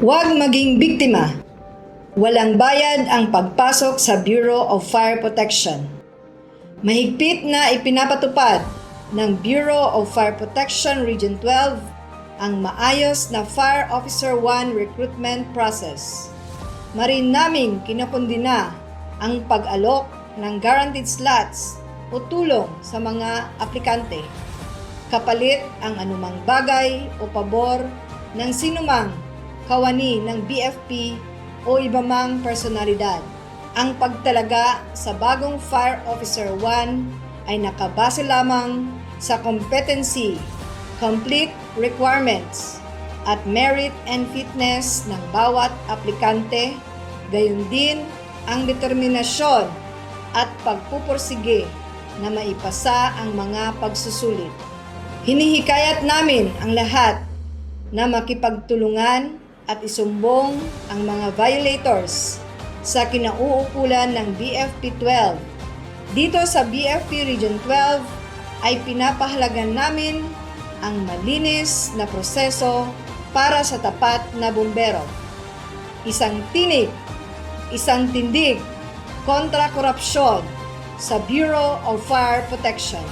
Huwag maging biktima. Walang bayad ang pagpasok sa Bureau of Fire Protection. Mahigpit na ipinapatupad ng Bureau of Fire Protection Region 12 ang maayos na Fire Officer 1 recruitment process. Marin naming kinakundina ang pag-alok ng guaranteed slots o tulong sa mga aplikante kapalit ang anumang bagay o pabor ng sinumang kawani ng BFP o iba mang personalidad. Ang pagtalaga sa bagong Fire Officer 1 ay nakabase lamang sa competency, complete requirements, at merit and fitness ng bawat aplikante, gayon din ang determinasyon at pagpupursige na maipasa ang mga pagsusulit. Hinihikayat namin ang lahat na makipagtulungan at isumbong ang mga violators sa kinauukulan ng BFP 12. Dito sa BFP Region 12 ay pinapahalagan namin ang malinis na proseso para sa tapat na bumbero. Isang tinig, isang tindig kontra korupsyon sa Bureau of Fire Protection.